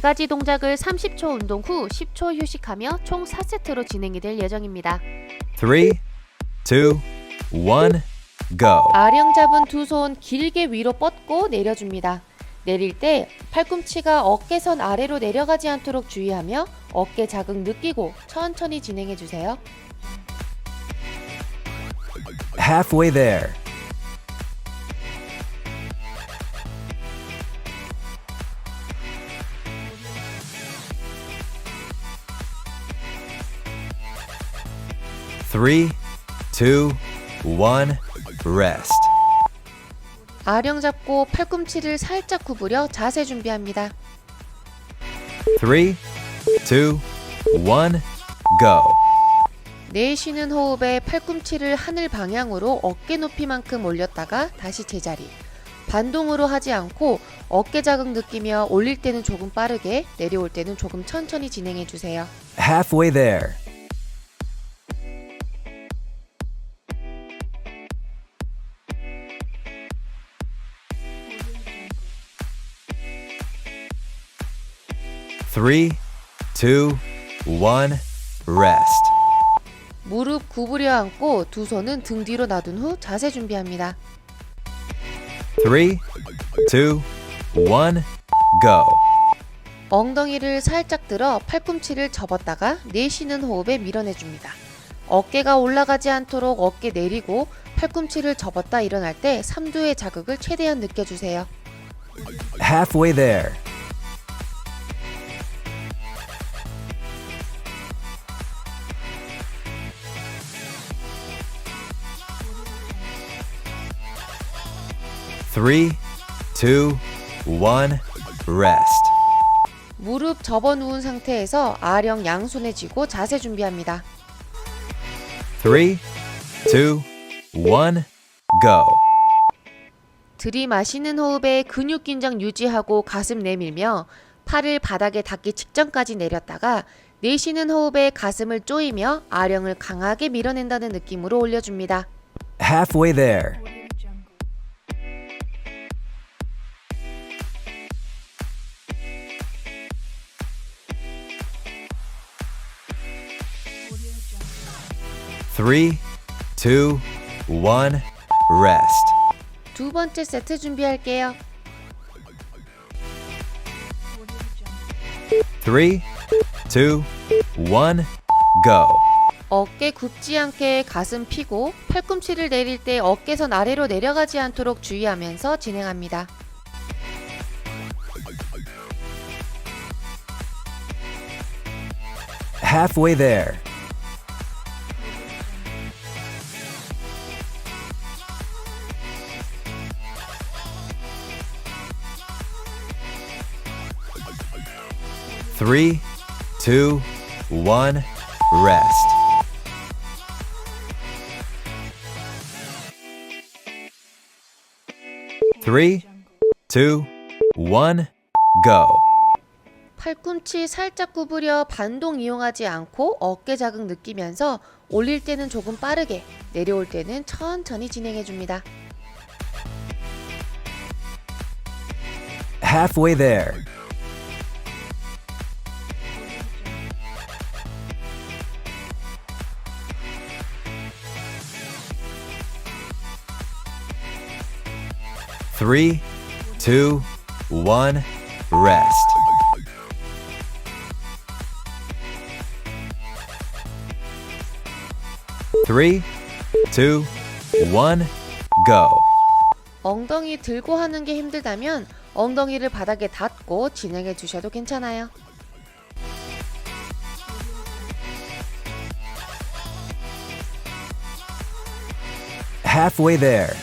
4가지 동작을 30초 운동 후 10초 휴식하며 총 4세트로 진행이 될 예정입니다. 3, 2, 1, go. 아령 잡은 두 손 길게 위로 뻗고 내려줍니다. 내릴 때 팔꿈치가 어깨선 아래로 내려가지 않도록 주의하며 어깨 자극 느끼고 천천히 진행해 주세요. Halfway there. 3, 2, 1, rest. 아령 잡고 팔꿈치를 살짝 구부려 자세 준비합니다. 3, 2, 1, go. 내쉬는 호흡에 팔꿈치를 하늘 방향으로 어깨 높이만큼 올렸다가 다시 제자리. 반동으로 하지 않고 어깨 자극 느끼며 올릴 때는 조금 빠르게, 내려올 때는 조금 천천히 진행해 주세요. Halfway there. 3, 2, 1, rest. 무릎 구부려 앉고 두 손은 등 뒤로 놔둔 후 자세 준비합니다. 3, 2, 1, go. 엉덩이를 살짝 들어 팔꿈치를 접었다가 내쉬는 호흡에 밀어내줍니다. 어깨가 올라가지 않도록 어깨 내리고 팔꿈치를 접었다 일어날 때 삼두의 자극을 최대한 느껴주세요. Halfway there. 3, 2, 1, rest. 무릎 접어 누운 상태에서 아령 양손에 쥐고 자세 준비합니다. 3, 2, 1, go. 들이마시는 호흡에 근육 긴장 유지하고 가슴 내밀며 팔을 바닥에 닿기 직전까지 내렸다가 내쉬는 호흡에 가슴을 조이며 아령을 강하게 밀어낸다는 느낌으로 올려줍니다. halfway there. 3, 2, 1, rest. 두 번째 세트 준비할게요. 3, 2, 1, go. 어깨 굽지 않게 가슴 피고 팔꿈치를 내릴 때 어깨선 아래로 내려가지 않도록 주의하면서 진행합니다. Halfway there. 3, 2, 1, rest. Three, two, one, go. 팔꿈치 살짝 구부려 반동 이용하지 않고 어깨 자극 느끼면서 올릴 때는 조금 빠르게, 내려올 때는 천천히 진행해 줍니다. Halfway there. 3, 2, 1, rest. Three, two, one, go. 엉덩이 들고 하는 게 힘들다면 엉덩이를 바닥에 닿고 진행해 주셔도 괜찮아요. Halfway there.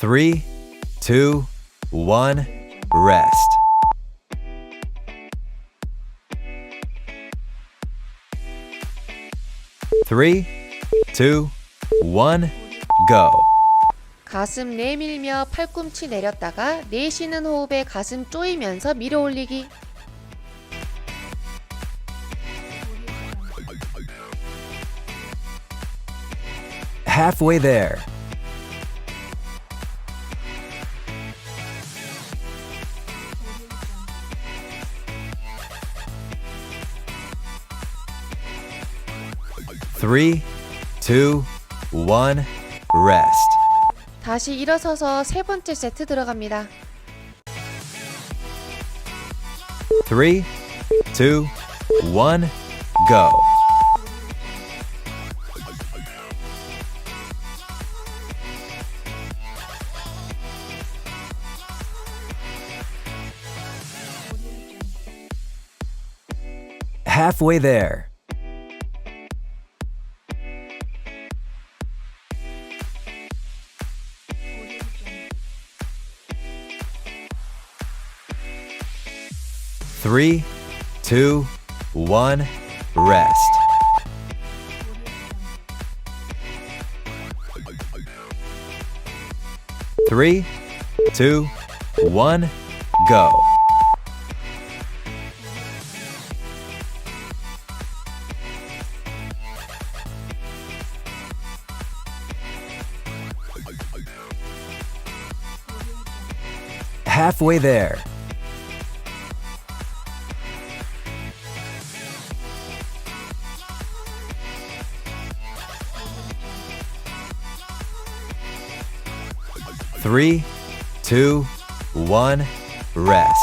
3, 2, 1, rest. Three, two, one, go. 가슴 내밀며 팔꿈치 내렸다가 내쉬는 호흡에 가슴 조이면서 밀어 올리기. Halfway there. three, two, one, rest. 다시 일어서서 세 번째 세트 들어갑니다. Three, two, one, go. Halfway there. Three, two, one, rest. Three, two, one, go. Halfway there. Three, two, one, rest.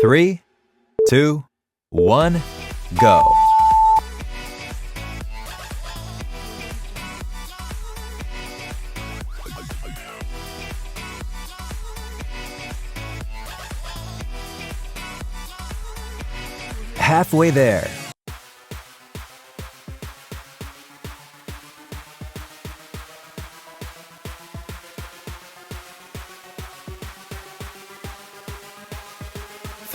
Three, two, one, go. Halfway there.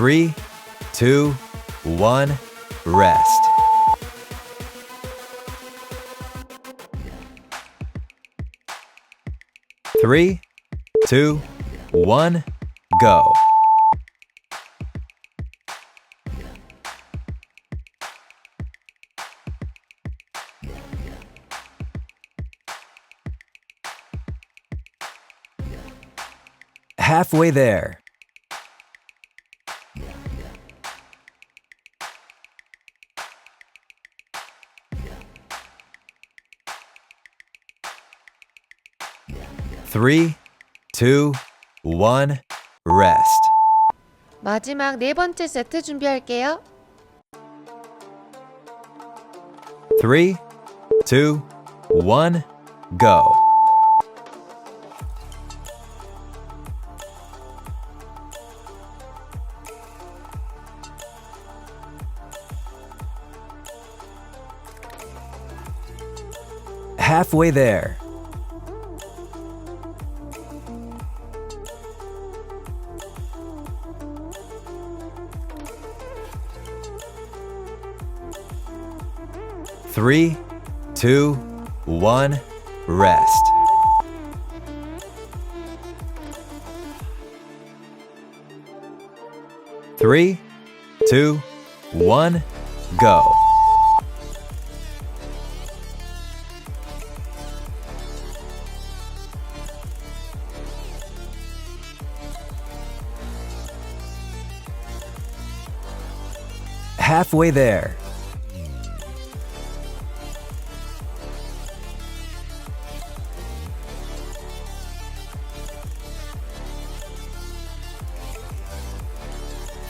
Three, two, one, rest. Three, two, one, go. Halfway there. three, two, one, rest. 마지막 네 번째 세트 준비할게요. Three, two, one, go. Halfway there. Three, two, one, rest. Three, two, one, go. Halfway there.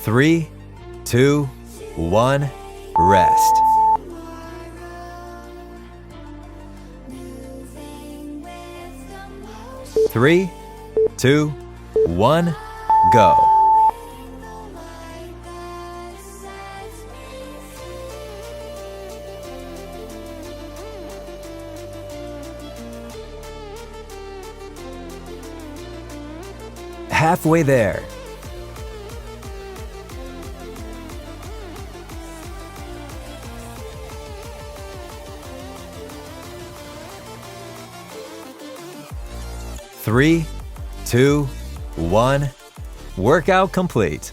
Three, two, one, rest. Three, two, one, go. Halfway there. Three, two, one. Workout complete.